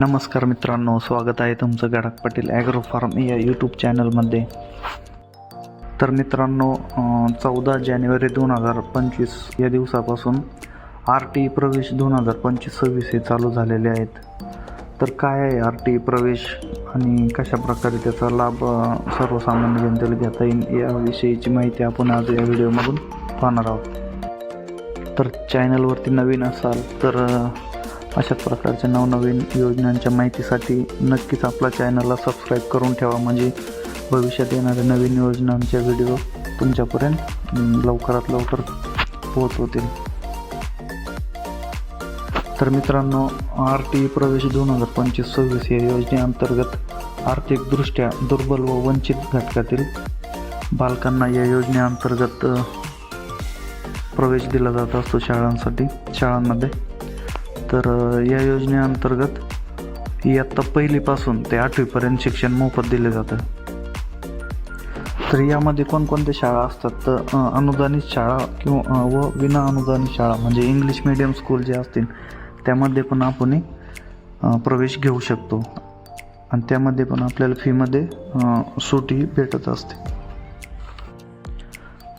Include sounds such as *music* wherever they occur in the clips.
नमस्कार मित्रांनो स्वागत आहे तुमचं गडाख पाटील ॲग्रो फार्म या यूट्यूब चॅनलमध्ये तर मित्रांनो चौदा जानेवारी दोन हजार पंचवीस या दिवसापासून आर टी प्रवेश दोन हजार पंचवीस सव्वीस हे चालू झालेले आहेत. तर काय आहे आर टी प्रवेश आणि कशा प्रकारे त्याचा लाभ सर्वसामान्य जनतेला घेता येईल याविषयीची माहिती आपण आज या व्हिडिओमधून पाहणार आहोत. तर चॅनलवरती नवीन असाल तर अशा प्रकारच्या नवनवीन योजनांच्या माहितीसाठी नक्कीच आपला चॅनलला सबस्क्राईब करून ठेवा. म्हणजे भविष्यात येणाऱ्या नवीन योजनांच्या व्हिडिओ तुमच्यापर्यंत लवकरात लवकर पोहोचवतील. तर मित्रांनो आर टी प्रवेश दोन हजार पंचवीस सव्वीस या योजनेअंतर्गत आर्थिकदृष्ट्या दुर्बल व वंचित घटकातील बालकांना या योजनेअंतर्गत प्रवेश दिला जात असतो शाळांसाठी शाळांमध्ये. तर या योजनेअंतर्गत इयत्ता पहिलीपासून ते आठवीपर्यंत शिक्षण मोफत दिले जातं. तर यामध्ये कोणकोणत्या शाळा असतात? तर अनुदानित शाळा किंवा व विना अनुदानित शाळा म्हणजे इंग्लिश मिडियम स्कूल जे असतील त्यामध्ये पण आपण प्रवेश घेऊ शकतो. आणि त्यामध्ये पण आपल्याला फीमध्ये अ, सूटही भेटत असते.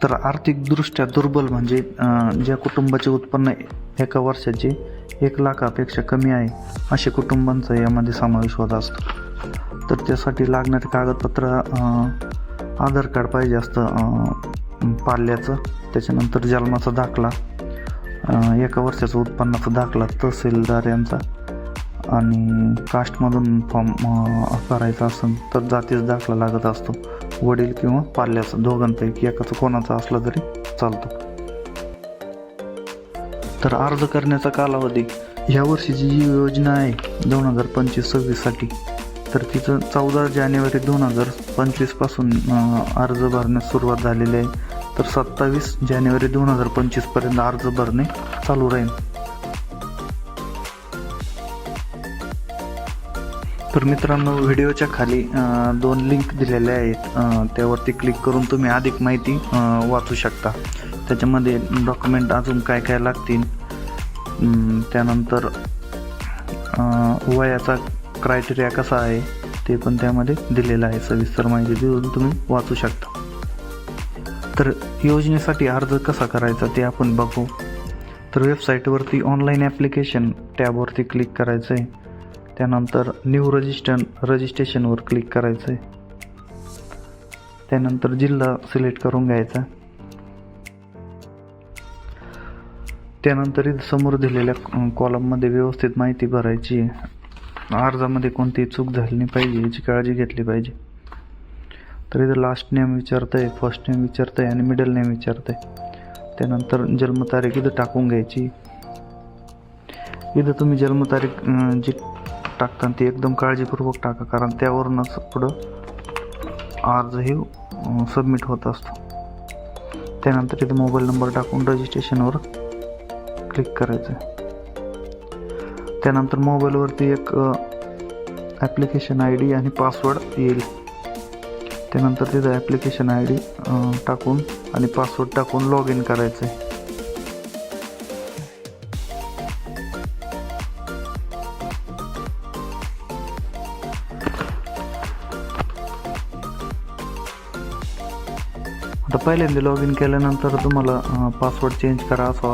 तर आर्थिकदृष्ट्या दुर्बल म्हणजे ज्या कुटुंबाचे उत्पन्न एका वर्षाचे एक लाखापेक्षा कमी आहे असे कुटुंबांचा यामध्ये समावेश होत असतो. तर त्यासाठी लागणारे कागदपत्र आधार कार्ड पाहिजे असतं पाल्याचं. त्याच्यानंतर जन्माचा दाखला एका वर्षाचा उत्पन्नाचा दाखला तहसीलदार यांचा. आणि कास्टमधून फॉर्म करायचा असेल तर जातीचा दाखला लागत असतो. वडील किंवा पाल्याचा दोघांपैकी एकाचं कोणाचा असला तरी चालतो. तर अर्ज करण्याचा कालावधी ह्या वर्षीची जी योजना आहे दोन हजार पंचवीस सव्वीससाठी. तर तिचं चौदा जानेवारी दोन हजार पंचवीसपासून अर्ज भरण्यास सुरुवात झालेली आहे. तर सत्तावीस जानेवारी दोन हजार पंचवीसपर्यंत अर्ज भरणे चालू राहील. तर मित्रांनो व्हिडिओच्या खाली दोन लिंक दिलेल्या आहेत. त्यावरती क्लिक करून तुम्ही अधिक माहिती वाचू शकता. त्याच्यामध्ये डॉक्युमेंट अजून काय काय लागतील? त्यानंतर वयाचा क्रायटेरिया कसा आहे? ते पण त्यामध्ये दिलेलं आहे. सविस्तर माहिती देऊन तुम्ही वाचू शकता. तर योजनेसाठी अर्ज कसा करायचा ते आपण बघू. तर वेबसाईटवरती ऑनलाईन ॲप्लिकेशन टॅबवरती क्लिक करायचं आहे त्यानंतर न्यू रजिस्टन रजिस्ट्रेशनवर क्लिक करायचं आहे त्यानंतर जिल्हा सिलेक्ट करून घ्यायचा. त्यानंतर इथं समोर दिलेल्या कॉलममध्ये व्यवस्थित माहिती भरायची आहे. अर्जामध्ये कोणतीही चूक झाली नाही पाहिजे याची काळजी घेतली पाहिजे. तर इथं लास्ट नेम विचारतं आहे फर्स्ट नेम विचारतं आहे आणि मिडल नेम विचारतं आहे त्यानंतर जन्मतारीख इथं टाकून घ्यायची. इथं तुम्ही जन्मतारीख जी टाकताना ती एकदम काळजीपूर्वक टाका कारण त्यावरूनच पुढं अर्जही सबमिट होत असतो. त्यानंतर तिथे मोबाईल नंबर टाकून रजिस्ट्रेशनवर क्लिक करायचं त्यानंतर मोबाईलवरती एक ॲप्लिकेशन आय डी आणि पासवर्ड येईल. त्यानंतर तिथं ॲप्लिकेशन आय डी टाकून आणि पासवर्ड टाकून लॉग इन करायचं आहे आता पहिल्यांदा लॉग इन केल्यानंतर तुम्हाला पासवर्ड चेंज करा असा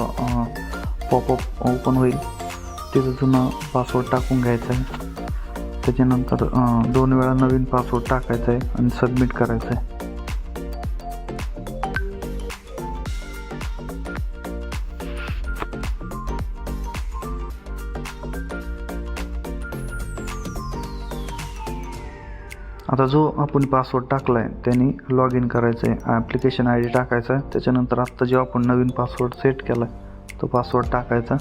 पॉपअप ओपन होईल. तिथं जुना पासवर्ड टाकून घ्यायचा आहे. त्याच्यानंतर दोन वेळा नवीन पासवर्ड टाकायचा आहे आणि सबमिट करायचं आहे. आता जो आपण पासवर्ड टाकला आहे त्याने लॉग इन करायचं आहे ॲप्लिकेशन आय डी टाकायचा आहे त्याच्यानंतर आत्ता जो आपण नवीन पासवर्ड सेट केला आहे तो पासवर्ड टाकायचा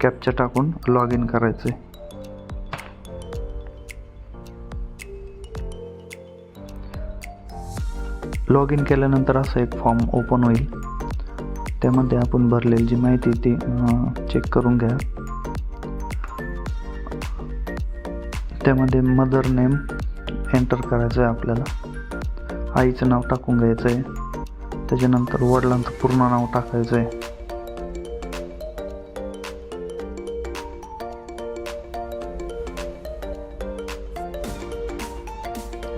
कॅपचा टाकून लॉग इन करायचं आहे लॉग इन केल्यानंतर असा एक फॉर्म ओपन होईल. त्यामध्ये आपण भरलेली जी माहिती ती चेक करून घ्या. त्यामध्ये मदर नेम एंटर करायचं आहे आपल्याला. आईचं नाव टाकून घ्यायचं आहे त्याच्यानंतर वडिलांचं पूर्ण नाव टाकायचं आहे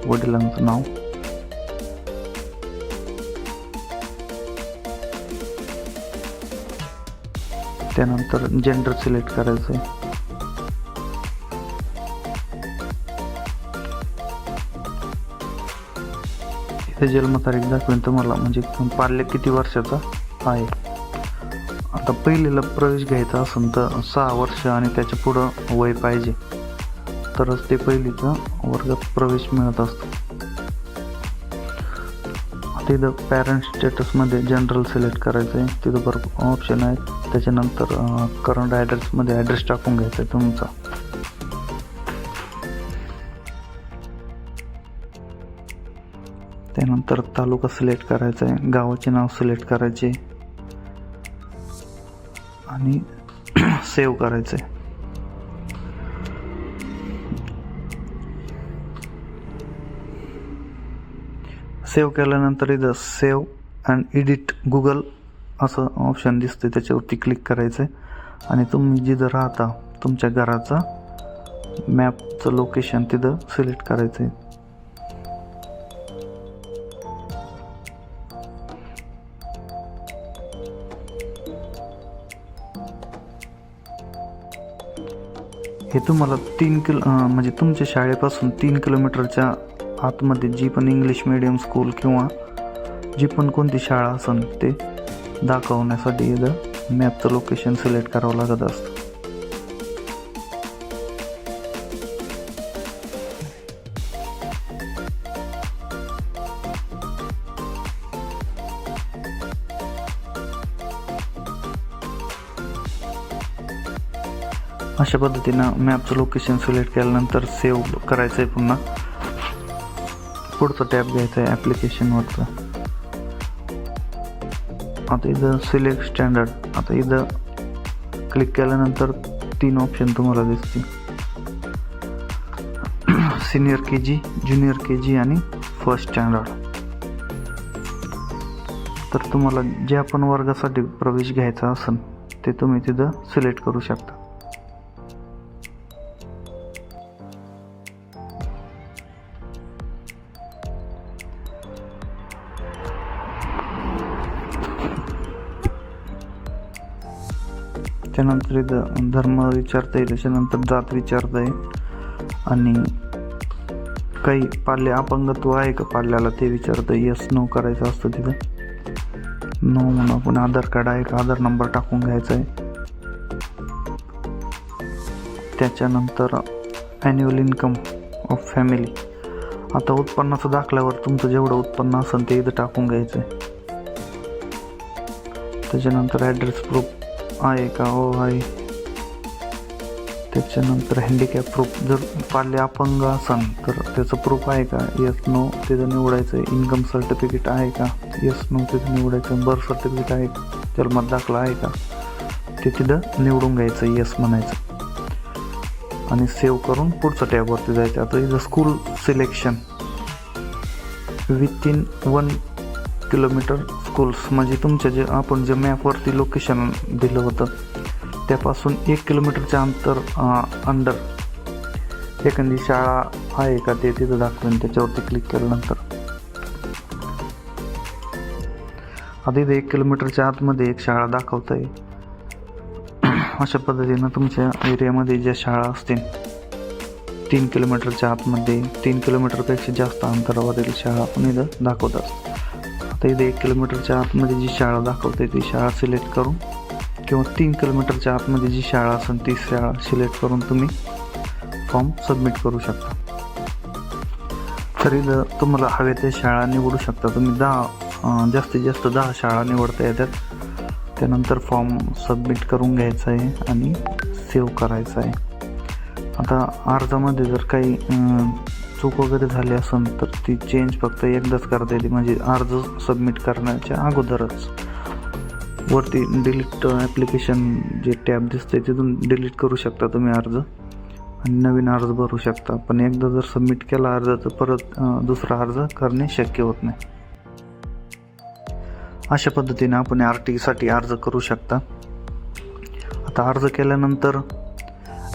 वडिलांचं नाव. त्यानंतर जेंडर सिलेक्ट करायचं आहे इथे जन्मतारीख दाखवेन तुम्हाला म्हणजे पार्ले किती वर्षाचा आहे. आता पहिलीला प्रवेश घ्यायचा असेल तर सहा वर्ष आणि त्याच्या पुढं वय पाहिजे. तरच ते पहिलीचा वर्गात प्रवेश मिळत असतो. तिथं पॅरेंट स्टेटसमध्ये जनरल सिलेक्ट करायचं आहे तिथं भरपूर ऑप्शन आहेत. त्याच्यानंतर करंट ॲड्रेसमध्ये ॲड्रेस टाकून घ्यायचा आहे तुमचा. त्यानंतर तालुका सिलेक्ट करायचा आहे गावाचे नाव सिलेक्ट करायचे आणि *clears throat* सेव्ह आहे सेव्ह केल्यानंतर इथं सेव्ह अँड एडिट गुगल असं ऑप्शन दिसतं त्याच्यावरती क्लिक करायचं आहे आणि तुम्ही जिथं राहता तुमच्या घराचा मॅपचं लोकेशन तिथं सिलेक्ट करायचं आहे हे तुम्हाला तीन किलो म्हणजे तुमच्या शाळेपासून तीन किलोमीटरच्या आतमध्ये जी पण इंग्लिश मिडियम स्कूल किंवा जी पण कोणती शाळा असेल ते दाखवण्यासाठी इथं मॅपचं लोकेशन सिलेक्ट करावं लागत असतं. अशा पद्धतीनं मॅपचं लोकेशन सिलेक्ट केल्यानंतर सेव्ह करायचं आहे पुन्हा. पुढचं टॅब घ्यायचं आहे ॲप्लिकेशनवरचं आता इथं सिलेक्ट स्टँडर्ड आता इथं क्लिक केल्यानंतर तीन ऑप्शन तुम्हाला दिसतील. Senior K G junior K जी आणि फर्स्ट स्टँडर्ड तर तुम्हाला ज्या पण वर्गासाठी प्रवेश घ्यायचा असेल ते तुम्ही तिथं सिलेक्ट करू शकता. त्याच्यानंतर इथं धर्म विचारता येईल त्याच्यानंतर जात विचारता येईल. आणि काही पाल्य अपंगत्व आहे का पाल्याला ते विचारतं यस नो करायचं असतं तिथं. नो म्हणून आपण आधार कार्ड आहे का? आधार नंबर टाकून घ्यायचा आहे. त्याच्यानंतर ॲन्युअल इन्कम ऑफ फॅमिली आता उत्पन्नाचं दाखल्यावर तुमचं जेवढं उत्पन्न असेल ते इथं टाकून घ्यायचं आहे. त्याच्यानंतर ॲड्रेस प्रूफ आहे का? हो आहे. त्याच्यानंतर हँडिकॅप प्रूफ जर पाले अपंग असेल तर त्याचं प्रूफ आहे का? येस नो तिथं निवडायचं आहे इन्कम सर्टिफिकेट आहे का? येस नो तिथं निवडायचं बर्थ सर्टिफिकेट आहे का? जन्मात दाखला आहे का? ते तिथं निवडून घ्यायचं येस म्हणायचं. आणि सेव्ह करून पुढचं टॅबवरती जायचं. आता इथं school selection within one kilometre schools म्हणजे तुमच्या जे आपण जे मॅपवरती लोकेशन दिलं होतं त्यापासून एक किलोमीटरच्या अंतर अंडर एखादी शाळा आहे का ते तिथं दाखवेन त्याच्यावरती क्लिक केल्यानंतर. आधी ते एक किलोमीटरच्या आतमध्ये एक शाळा दाखवता येईल *clears throat* अशा पद्धतीनं तुमच्या एरियामध्ये ज्या शाळा असतील तीन किलोमीटरच्या आतमध्ये तीन किलोमीटरपेक्षा जास्त अंतरावरील शाळा पण इथं दाखवतात. तर इथे एक किलोमीटरच्या आतमध्ये जी शाळा दाखवते ती शाळा सिलेक्ट करून किंवा तीन किलोमीटरच्या आतमध्ये जी शाळा असेल ती शाळा सिलेक्ट करून तुम्ही फॉर्म सबमिट करू शकता. तरी तुम्हाला हवे ते शाळा निवडू शकता. तुम्ही दहा जास्तीत जास्त दहा शाळा निवडता येतात. त्यानंतर फॉर्म सबमिट करून घ्यायचा आहे आणि सेव्ह करायचा आहे. आता अर्जामध्ये जर काही चूक वगैरे झाली असेल तर ती चेंज फक्त एकदाच करता येते. म्हणजे अर्ज सबमिट करण्याच्या अगोदरच. वरती डिलीट ॲप्लिकेशन जे टॅब दिसते तिथून डिलीट करू शकता तुम्ही अर्ज. आणि नवीन अर्ज भरू शकता. पण एकदा जर सबमिट केला अर्ज तर परत दुसरा अर्ज करणे शक्य होत नाही. अशा पद्धतीने आपण आर टीसाठी अर्ज करू शकता. आता अर्ज केल्यानंतर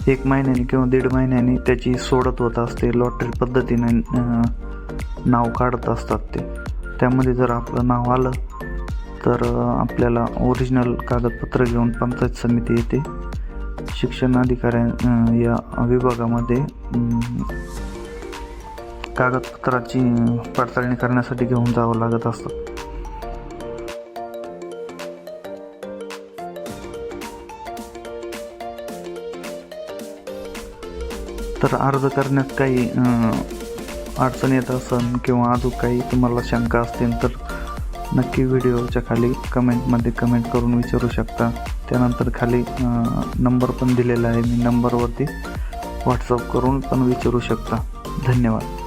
एक महिन्याने किंवा दीड महिन्याने त्याची सोडत होत असते लॉटरी पद्धतीने नाव काढत असतात ते. त्यामध्ये जर आपलं नाव आलं तर आपल्याला ओरिजिनल कागदपत्र घेऊन पंचायत समिती येते. शिक्षण अधिकाऱ्या या विभागामध्ये कागदपत्राची पडताळणी करण्यासाठी घेऊन जावं लागत असतं. तर अर्ज करण्यात काही अडचण येत असेल किंवा अजून काही तुम्हाला शंका असतील तर नक्की व्हिडिओच्या खाली कमेंटमध्ये कमेंट करून विचारू शकता. त्यानंतर खाली नंबर पण दिलेला आहे. मी नंबरवरती व्हॉट्सअप करून पण विचारू शकता. धन्यवाद.